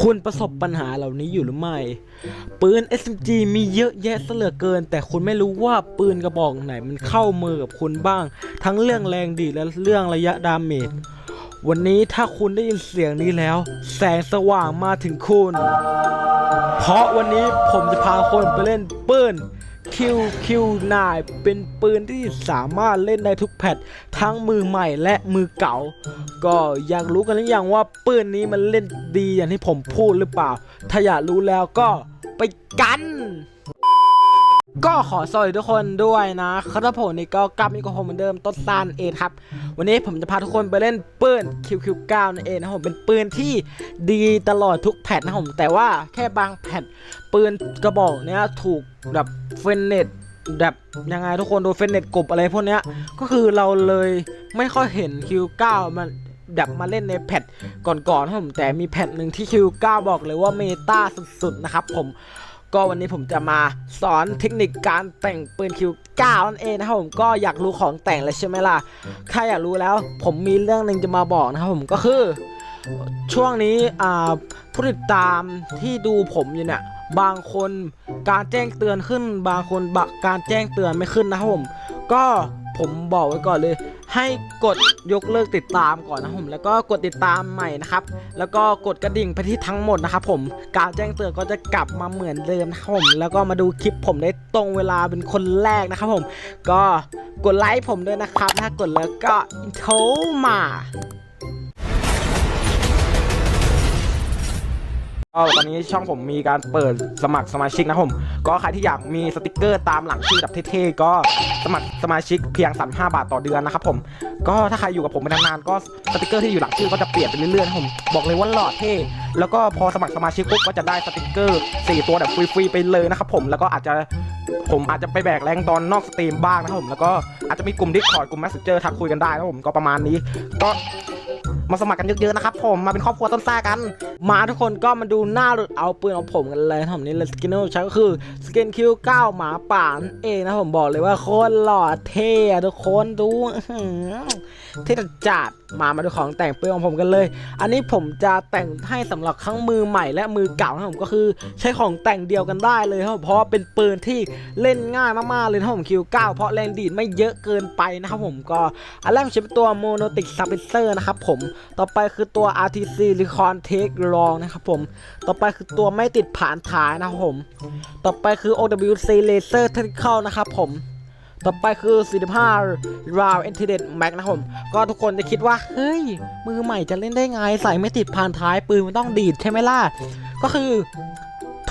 คุณประสบปัญหาเหล่านี้อยู่หรือไม่ ปืน SMG มีเยอะแยะเสลือเกิน แต่คุณไม่รู้ว่าปืนกระบอกไหนมันเข้ามือกับคุณบ้าง ทั้งเรื่องแรงดีและเรื่องระยะดาเมจ วันนี้ถ้าคุณได้ยินเสียงนี้แล้ว แสงสว่างมาถึงคุณ เพราะวันนี้ผมจะพาคนไปเล่นปืน QQ9 เป็นปืนที่สามารถเล่นได้ทุกแพททั้งมือใหม่และมือเก่า ก็อยากรู้กันหรือยังว่าปืนนี้มันเล่นดีอย่างที่ผมพูดหรือเปล่า ถ้าอยากรู้แล้วก็ไปกัน ก็ขอสวัสดีทุกคนด้วยนะครับผมนี่ก็กลับมาอยู่กับผมเหมือนเดิมต้นซานเองครับ วันนี้ผมจะพาทุกคนไปเล่นปืน QQ9 นั่นเองนะผมเป็นปืนที่ดีตลอดทุกแพทนะผมแต่ว่าแค่บางแพทปืนกระบอกเนี้ยถูกแบบเฟนเน็ตแบบยังไงทุกคนโดนเฟนเน็ตกบอะไรพวกเนี้ยก็คือเราเลยไม่ค่อยเห็น Q9 มันแบบมาเล่นในแพทก่อนๆนะผมแต่มีแพทหนึ่งที่ Q9 บอกเลยว่าเมตาสุดๆนะครับผม ก็วันนี้ผมจะมาสอนเทคนิคการแต่งปืนคิว9นั่นเองนะครับผมก็อยากรู้ของแต่งเลยใช่ไหมล่ะ ถ้าอยากรู้แล้วผมมีเรื่องหนึ่งจะมาบอกนะครับผมก็คือ ช่วงนี้ผู้ติดตามที่ดูผมอยู่เนี่ยบางคนการแจ้งเตือนขึ้น บางคนบักการแจ้งเตือนไม่ขึ้นนะครับผม ก็ ผมบอกไว้ก่อนเลย ให้กดยกเลิกติดตามก่อนนะผมแล้วก็กดติดตามใหม่นะครับ แล้วก็กดกระดิ่งไปที่ทั้งหมดนะครับผมการแจ้งเตือนก็จะกลับมาเหมือนเดิมนะครับผมแล้วก็มาดูคลิปผมได้ตรงเวลาเป็นคนแรกนะครับผม ก็กดไลค์ผมด้วยนะครับ ถ้ากดแล้วก็โทรมา ก็ตอนนี้ช่องผมมีการเปิดสมัครสมาชิกนะครับผม ก็ใครที่อยากมีสติกเกอร์ตามหลังชื่อแบบเท่ๆก็สมัครสมาชิกเพียง 35 บาทต่อเดือนนะครับผม ก็ถ้าใครอยู่กับผมไปนานๆก็สติกเกอร์ที่อยู่หลังชื่อก็จะเปลี่ยนไปเรื่อยๆนะครับผมบอกเลยว่าหล่อเท่แล้วก็พอสมัครสมาชิกปุ๊บก็จะได้สติกเกอร์ 4 ตัวแบบฟรีๆไปเลยนะครับผมแล้วก็อาจจะผมอาจจะไปแบกแรงตอนนอกสตรีมบ้างนะครับผมแล้วก็อาจจะมีกลุ่มดิสคอร์ดกลุ่มแมสเซนเจอร์ทักคุยกันได้นะครับผมก็ประมาณนี้ ก็ มาสมัครกันเยอะๆนะครับผมมาเป็นครอบครัวต้นซ่ากัน มาทุกคนก็มาดูหน้าหลุดเอาปืนของผมกันเลยนะผมนี่เลยสกินที่ผมใช้ก็คือสกินคิวเก้าหมาป่านั่นเองนะผมบอกเลยว่าโคตรหล่อเท่ทุกคนดูเท่จัดมามาดูของแต่งปืนของผมกันเลย อันนี้ผมจะแต่งให้สำหรับทั้งมือใหม่และมือเก่านะผมก็คือใช้ของแต่งเดียวกันได้เลยครับเพราะเป็นปืนที่เล่นง่ายมากๆเลยนะผมคิวเก้าเพราะแรงดีดไม่เยอะเกินไปนะครับผมก็อันแรกผมใช้เป็นตัวโมโนติกซับเพเซอร์นะครับผมต่อไปคือตัว RTC Recon Take Long นะครับผม ต่อไปคือตัวไม่ติดผ่านท้ายนะครับผม ต่อไปคือ OWC Laser Tactical นะครับผม ต่อไปคือ 45 Round i n t e r n e t Max นะครับผม ก็ทุกคนจะคิดว่า เฮ้ย มือใหม่จะเล่นได้ไง ใส่ไม่ติดผ่านท้ายปืนมันต้องดีดใช่ไหมล่ะ ก็คือ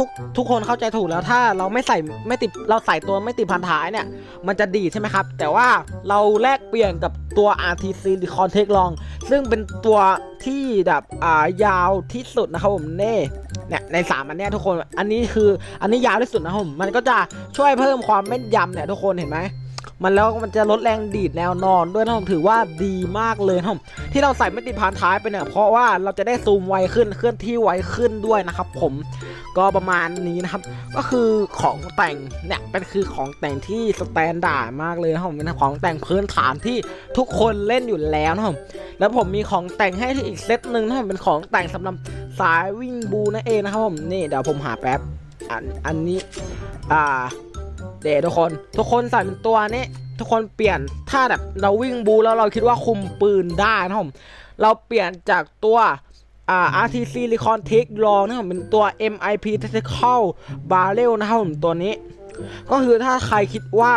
ทุกทุกคนเข้าใจถูกแล้วถ้าเราไม่ใส่ไม่ติดเราใส่ตัวไม่ติดพันท้ายเนี่ย มันจะดีใช่ไหมครับ แต่ว่าเราแลกเปลี่ยนกับตัว RTC หรือ Contact Long ซึ่งเป็นตัวที่แบบอ่ายาวที่สุดนะครับผมเน่เนี่ยในสามอันเนี้ยทุกคนอันนี้คืออันนี้ยาวที่สุดนะครับผมมันก็จะช่วยเพิ่มความแม่นยำเนี่ยทุกคนเห็นไหม มันแล้วมันจะลดแรงดีดแนวนอนด้วยนะผมถือว่าดีมากเลยนะผมที่เราใส่ไม่ติดพานท้ายไปเนี่ยเพราะว่าเราจะได้ซูมไวขึ้นเคลื่อนที่ไวขึ้นด้วยนะครับ ผมก็ประมาณนี้นะครับ ก็คือของแต่งเนี่ยเป็นคือของแต่งที่สแตนดาร์ดมากเลยนะผมเป็นของแต่งพื้นฐานที่ทุกคนเล่นอยู่แล้วนะครับแล้วผมมีของแต่งให้ที่อีกเซตหนึ่งนะครับเป็นของแต่งสำหรับสายวิ่งบูนั่นเองนะครับผมนี่เดี๋ยวผมหาแป๊บอันอันนี้อ่า เดี๋ยวทุกคน ทุกคนใส่เป็นตัวนี้ ทุกคนเปลี่ยนถ้าแบบเราวิ่งบูแล้วเราคิดว่าคุมปืนได้นะครับผมเราเปลี่ยนจากตัวอ่า RTC Recon Take Long นะครับเป็นตัว MIP Tactical Barrel นะครับผมตัวนี้ ก็คือถ้าใครคิดว่า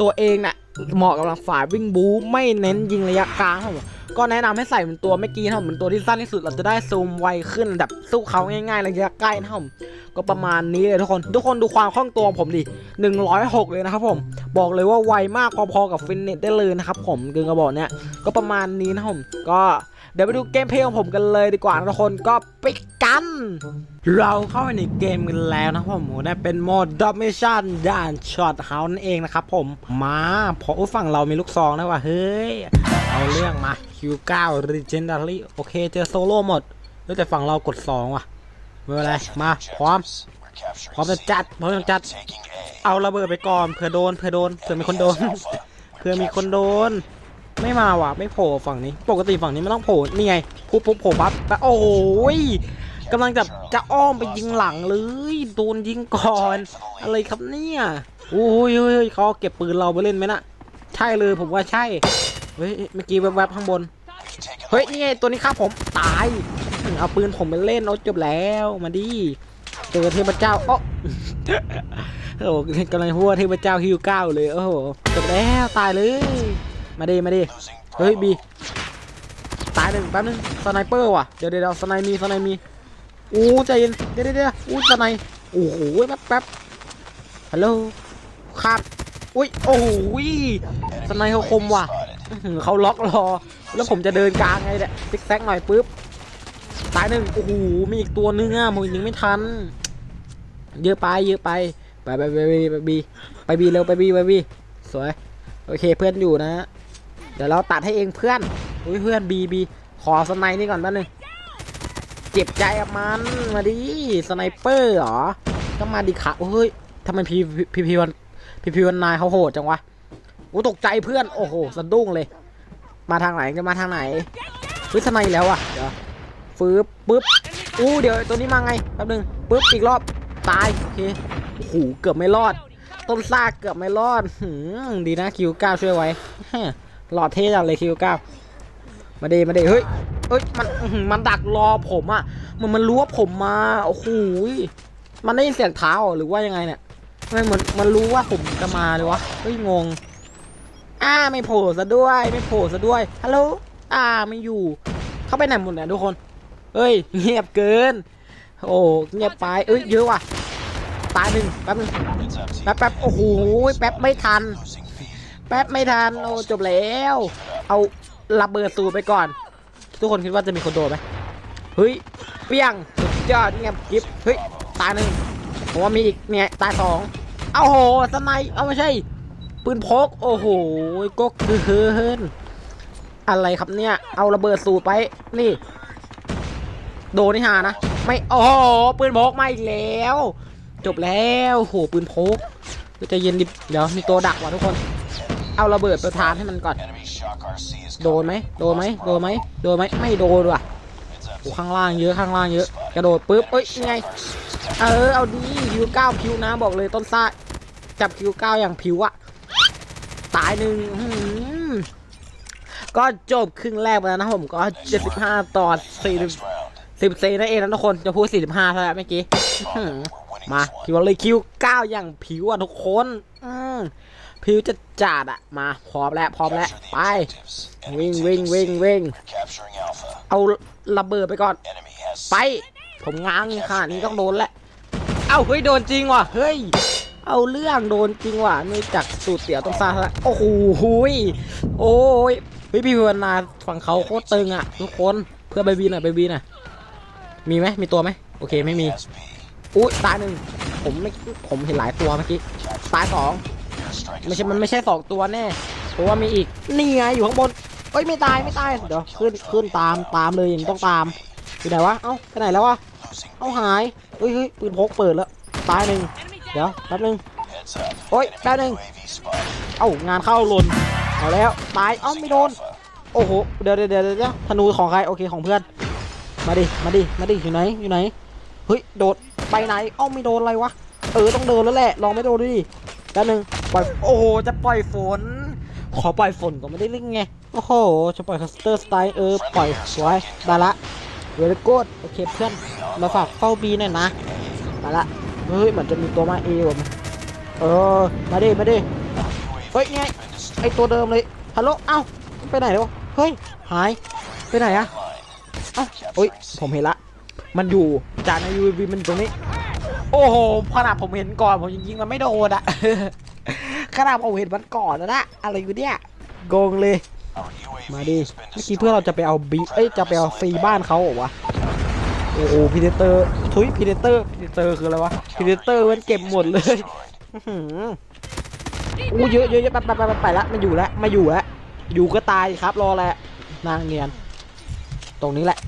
ตัวเองนี่ยเหมาะกับฝ่ายวิ่งบู๊ไม่เน้นยิงระยะกลางครับผม ก็แนะนำให้ใส่เป็นตัวเมื่อกี้นะครับเป็นตัวที่สั้นที่สุดเราจะได้ซูมไวขึ้นแบบสู้เขาง่ายๆระยะใกล้นะครับผมก็ประมาณนี้เลยทุกคน ทุกคนดูความคล่องตัวผมดิ106 เลยนะครับผมบอกเลยว่าไวมากพอๆกับฟินเนตได้เลยนะครับผมกึ่งกระบอกเนี้ยก็ประมาณนี้นะครับผมก็เดี๋ยวไปดูเกมเพลย์ของผมกันเลยดีกว่านะทุกคนก็ปิ๊ก นเราเข้าไปในเกมกันแล้วนะครับผมโหได้เป็นโหมดดอมเมชันด้านช็อตเฮานั่นเองนะครับผมมาพราะฝั่งเรามีลูกซองนะว่าเฮ้ย เอาเรื่องมา Q9 Legendary โอเคเจอโซโล่หมดเฮ้ยแต่ฝั่งเรากด 2 ว่ะไม่เป็นไร มา พร้อม พร้อมจะจัด พร้อมจะจัด เอาระเบิดไปก่อนเผื่อโดนเผื่อโดนเผื่อมีคนโดนเผื่อมีคนโดน ไม่มาว่ะ ไม่โผล่ฝั่งนี้ ปกติฝั่งนี้ไมันต้องโผล่ นี่ไง ปุ๊บปุ๊บโผล่ปั๊บแต่โอ้ย กำลังจะจะอ้อมไปยิงหลังเลยโดนยิงก่อน อะไรครับเนี่ยโอ้ยเฮ้ยเฮ้ยเขาเอาเก็บปืนเราไปเล่นไหมนะใช่เลยผมว่าใช่เฮ้ยเมื่อกี้แวบๆข้างบนเฮ้ยนี่ไงตัวนี้ฆ่าผมตายอืมเอาปืนผมไปเล่นเอาจบแล้วมาดิเจอเทพเจ้าโอ้โอ้โหกำลังพูดว่าเทพเจ้าฮิวเก้าเลยโอ้โหจบแล้วตายเลยมาดิมาดิเฮ้ยบีตายหนึ่งแป๊บนึงสไนเปอร์ว่ะเดี๋ยวเดี๋ยวสไนมีสไนมี อู้ใจเย็นเดี๋ยวเดี๋ยวอู้สไนโอ้โหแป๊บแป๊บฮัลโหลครับอุ้ยโอ้โหสไนเขาคมว่ะเขาล็อกรอ แล้วผมจะเดินกลางไงเนี่ยซิกแซกหน่อยปุ๊บตายหนึ่งโอ้โหมีอีกตัวนึงอะผมยิงไม่ทัน เยอะไปเยอะไปไปไปไปไปไปบีไปบีเร็วไปบีไปบีสวยโอเคเพื่อนอยู่นะ เดี๋ยวเราตัดให้เองเพื่อนอุ้ยเพื่อนบีบีขอสไนนี่ก่อนแป๊บนึง เจ็บใจกับมัน มาดิสไนเปอร์เหรอ ก็มาดิค่ะเฮ้ยทำไมพีพีพีวันพีพีวันนายเขาโหดจังวะกูตกใจเพื่อน โอ้โหสะดุ้งเลย มาทางไหนจะมาทางไหนเฮ้ยทำไมแล้วอะเดี๋ยวฟืบปึ๊บอู้เดี๋ยวตัวนี้มาไงแป๊บนึงปึ๊บอีกรอบตายโอเคโอ้โหเกือบไม่รอด ต้นซากเกือบไม่รอดหืมดีนะคิวเก้าช่วยไว้หลอดเท่จังเลยคิวเก้ามาเดมาเดเฮ้ย เฮ้ยมันมันดักรอผมอะมันมันรู้ว่าผมมาโอ้โหยมันได้ยินเสียงเท้าหรือว่ายังไงเนี่ยไม่เหมือนมันรู้ว่าผมจะมาเลยวะเฮ้ยงง อ่าไม่โผล่ซะด้วย ไม่โผล่ซะด้วยฮัลโหลอ่าไม่อยู่ เข้าไปไหนหมดเนี่ยทุกคนเฮ้ยเงียบเกิน โอ้เงียบไปเอ้ยเยอะว่ะตายหนึ่งแป๊บนึงแป๊บแป๊บโอ้โหแป๊บไม่ทัน แป๊บไม่ทันโอ้จบแล้ว เอาระเบิดตูไปก่อน ทุกคนคิดว่าจะมีคนโดนไหมเฮ้ยเปี้ยงสุดยอดเงียบกิฟเฮ้ยตายหนึ่งผมว่ามีอีกเนี่ยตายสองเอาโหสไนเอาไม่ใช่ ปืนพกโอ้โหก็คือเฮินอะไรครับเนี่ย เอาระเบิดสูบไปนี่ โดนี่หานะไม่โอ้โหปืนพกมาอีกแล้ว จบแล้วโหปืนพกจะเย็นดิเดี๋ยวมีตัวดักว่ะทุกคน เอาระเบิดประทานให้มันก่อน Enemy shock RC is โดนไหมโดนไหมโดนไหมโดนไหมไม่โดนว่ะโอ้ข้างล่างเยอะข้างล่างเยอะ กระโดดปุ๊บเอ้ยยังไง เออเอาดีคิวเก้าพิวนะบอกเลยต้นซ่าจับคิวเก้าอย่างพิวอะตายหนึ่งอื้อหือก็จบครึ่งแรกไปแล้วนะผมก็ 75 ต่อ40 next round. 14นั่นเองนะทุกคนจะพูด 45ซะแล้วเมื่อกี้อื้อหือ We're winning มา this คิวเลยคิวเก้าอย่างผิวอะทุกคนอืม ผิวจะจัดอะมาพร้อมแล้วพร้อมแล้วไปวิ่งวิ่งวิ่งวิ่งเอาระเบิดไปก่อน ไป ผมง้างขนาดนี้ต้องโดนแหละเอ้าเฮ้ยโดนจริงว่ะเฮ้ยเอาเรื่องโดนจริงว่ะนี่จากสูตรเตี๋ยวต้องซาละโอ้โหหุยโอ้ยพี่พิวนาฝั่งเขาโคตรตึงอะทุกคนเพื่อใบบีหน่อยใบบีหน่อยมีไหมมีตัวไหมโอเคไม่มีอุ้ยตายหนึ่งผมไม่ผมเห็นหลายตัวเมื่อกี้ตายสอง ไม่ is ใช่มันไม่ใช่สองตัวแน่เพราะว่ามีอีกนี่ไงอยู่ข้างบนเอ้ยไม่ตายไม่ตายเดี๋ยวขึ้นขึ้นตามตามเลยอย่างนี้ต้องตามอยู่ไหนวะเอ้าไปไหนแล้ววะ losing. เอาหายเฮ้ยเฮ้ยปืนพกเปิดแล้วตายหนึ่งเดี๋ยวแป๊บนึง Heads up. Ôi, Enemy đau đừng. UAV spotted. เอ้างานเข้าหล่นเอาแล้วตายเอ้าไม่โดน Alpha. โอ้โหเดี๋ยวเดี๋ยวเดี๋ยวเดี๋ยวธนูของใครโอเคของเพื่อน มาดิมาดิมาดิอยู่ไหนอยู่ไหนเฮ้ยโดดไปไหนเอ้าไม่โดนอะไรวะเออต้องโดนแล้วแหละลองไม่โดนดูดิแป๊บนึง ปล่อยโอ้โหจะปล่อยฝน ขอปล่อยฝนก็ไม่ได้เรื่องไง โอ้โห จะปล่อยคัสเตอร์สไตล์เออปล่อยสวยได้ละเวลโกดโอเคเพื่อนมาฝากเฝ้าบีหน่อยนะมาละเฮ้ยเหมือนจะมีตัวมาเอว่ะเออมาดิมาดิเฮ้ยไงไอตัวเดิมเลยฮัลโหลเอ้าไปไหนแล้วเฮ้ยหายไปไหนอะเอ้าเฮ้ยผมเห็นละมันอยู่จากใน UAV มันตรงนี้ โอ้โหขนาดผมเห็นก่อนผมยังยิงมันไม่โดนอะ ขนาดผมเห็นมันก่อนแล้วนะอะไรอยู่เนี่ยโกงเลย มาดิเมื่อกี้เพื่อเราจะไปเอาบีเอ้ยจะไปเอาซีบ้านเขาเหรอวะโอ้โหพีเดเตอร์ทุยพีเดเตอร์พีเดเตอร์คืออะไรวะพีเดเตอร์มันเก็บหมดเลยอู้เยอะเยอะไปไปไปไปไปละมันอยู่แล้วมาอยู่แล้วอยู่ก็ตายครับรอแหละนางเนียน ตรงนี้แหละ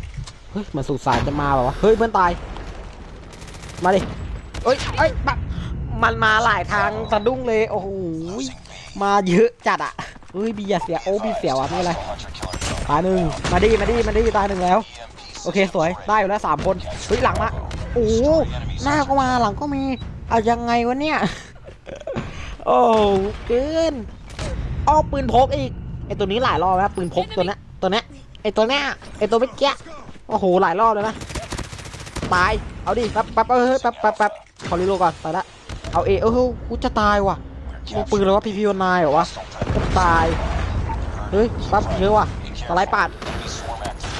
เฮ้ยเหมันสุสานจะมาแบบวะเฮ้ยเพื่อนตาย มาดิเอ้ยเอ้ยแบบ มันมาหลายทางสะดุ้งเลย โอ้โห มาเยอะจัดอะเฮ้ยบีอย่าเสีย โอ้บีเสียวอะไม่เป็นไรตายหนึ่งมาดิมาดิมาดิตายหนึ่งแล้ว โอเคสวย ได้อยู่แล้วสามคนเฮ้ยหลังมา โอ้โหหน้าก็มาหลังก็มีเอายังไงวะเนี่ย โอ้เกินเอาปืนพกอีก ไอตัวนี้หลายรอบแล้วปืนพกตัวนี้ตัวนี้ไอตัวเนี้ยไอตัวเมื่อกี้โอ้โหหลายรอบเลยนะ ตาย เอาดิแป๊บแป๊บเออแป๊บแป๊บแป๊บขอรีโลก่อนตายละ เอาเอเออกูจะตายว่ะมึงปืนเลยวะพีพีนายเหรอวะกูตายเฮ้ยแป๊บเยอะว่ะสไลด์ปาด Swarm active.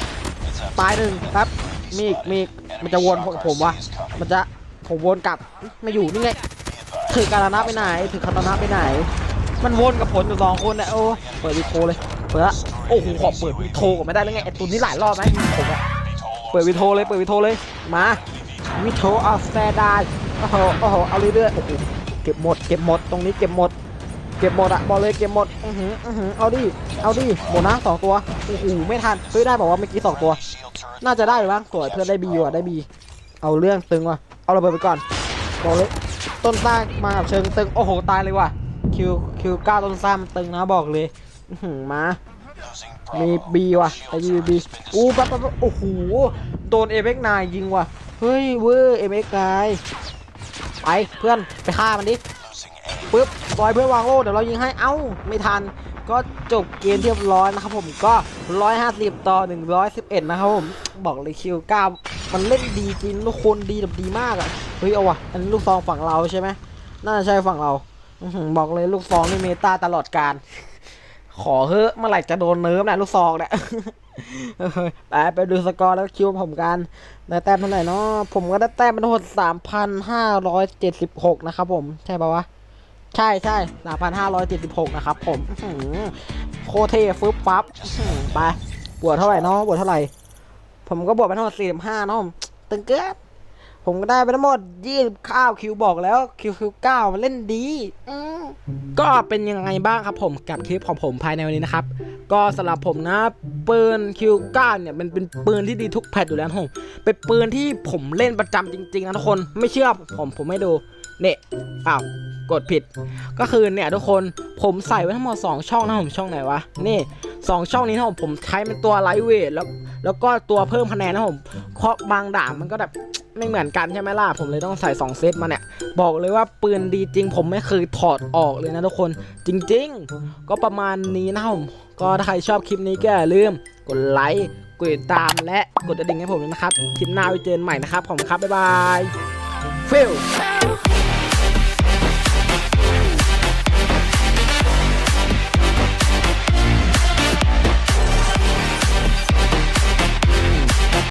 It's up. ตายหนึ่งแป๊บมีอีกมีอีกมันจะวนผมผมวะมันจะผมวนกลับไม่อยู่นี่ไงถือการณะไปไหนถือคาตานะไปไหน มันวนกับผลอยู่สองคนเนี่ยโอ้เปิดวิโทรเลยเปิดละโอ้โหขอเปิดวิโทรก่อนไม่ได้แล้วไงไอ้ตัวนี้หลายรอบไหมผมอะเปิดวิโทรเลยเปิดวิโทรเลยมาวิโทรเอาแฟร์ได้โอ้โหโอ้โหเอาเรื่อยๆโอ้โหเก็บหมดเก็บหมดตรงนี้เก็บหมด เก็บหมดอะบอกเลยเก็บหมดอือหืออือหือเอาดิเอาดิหมดนะสองตัวโอ้โหไม่ทันเฮ้ยได้บอกว่าเมื่อกี้สองตัว น่าจะได้อยู่บ้างสวยเพื่อนได้บีว่ะได้บีเอาเรื่องตึงว่ะเอาระเบิดไปก่อนบอกเลยต้นสร้ามากับเชิงตึงโอ้โหตายเลยว่ะคิวคิวก้าต้นสร้ามันตึงนะบอกเลยมามีบีว่ะไอบีบีอู้ปั๊บปั๊บโอ้โหโดนเอเอ็กนายยิงว่ะเฮ้ยเวอร์เอเอ็กนาย ไปเพื่อนไปฆ่ามันดิปึ๊บบอยเพื่อนวางโล่เดี๋ยวเรายิงให้เอ้าไม่ทันก็จบเกมเรียบร้อยนะครับผมก็ 150 ต่อ 111 นะครับผม บอกเลยคิว9มันเล่นดีจริงทุกคนดีแบบดีมากอะ่ะเฮ้ยเอาวะอันนี้ลูกซองฝั่งเราใช่ไหมน่าจะใช่ฝั่งเราบอกเลยลูกซองนี่เมตาตลอดการ ขอเฮ้อเมื่อไหร่จะโดนเนิร์ฟนะลูกซองเนี่ย ไปไปดูสกอร์แล้วคิวผมกันได้แต้มเท่าไหร่เนาะผมก็ได้แต้มเป็นทั้งหมดสามพันห้าร้อยเจ็ดสิบหกนะครับผมใช่ปะวะ ใช่ใช่สามพันห้าร้อยเจ็ดสิบหกนะคตรเทฟึบฟับไปบวกเท่าไหร่เนาะบวกเท่าไหร่ ผมก็บวกไปทั้งหมด45เนาะตึงเกือ ผมก็ได้ไปทั้งหมด29คิวบอกแล้วคิวคิว9มันเล่นดีก็เป็นยังไงบ้างครับผมกับคลิปของผมภายในวันนี้นะครับ ก็สำหรับผมนะปืน Q9 เนี่ยมันเป็นปืนที่ดีทุกแพทอยู่แล้วนะผมเป็นปืนที่ผมเล่นประจำจริงๆนะทุกคนไม่เชื่อผมผมไม่ดูเนี่ยอ้าวกดผิด ก็คือเนี่ยทุกคนผมใส่ไว้ทั้งหมด2ช่องนะผมช่องไหนวะนี่สองช่องนี้นะผมผมใช้เป็นตัวไลท์เวทแล้ว แล้วก็ตัวเพิ่มคะแนนนะผมเพราะบางด่านมันก็แบบไม่เหมือนกันใช่ไหมล่ะ ผมเลยต้องใส่สองเซตมาเนี่ย บอกเลยว่าปืนดีจริง ผมไม่เคยถอดออกเลยนะทุกคน จริง ๆ ก็ประมาณนี้นะผม ก็ถ้าใครชอบคลิปนี้ก็อย่าลืม กดไลค์ กดติดตามและกดกระดิ่งให้ผมด้วยนะครับ คลิปหน้าไว้เจอกันใหม่นะครับ ผมครับ บ๊ายบายฟิล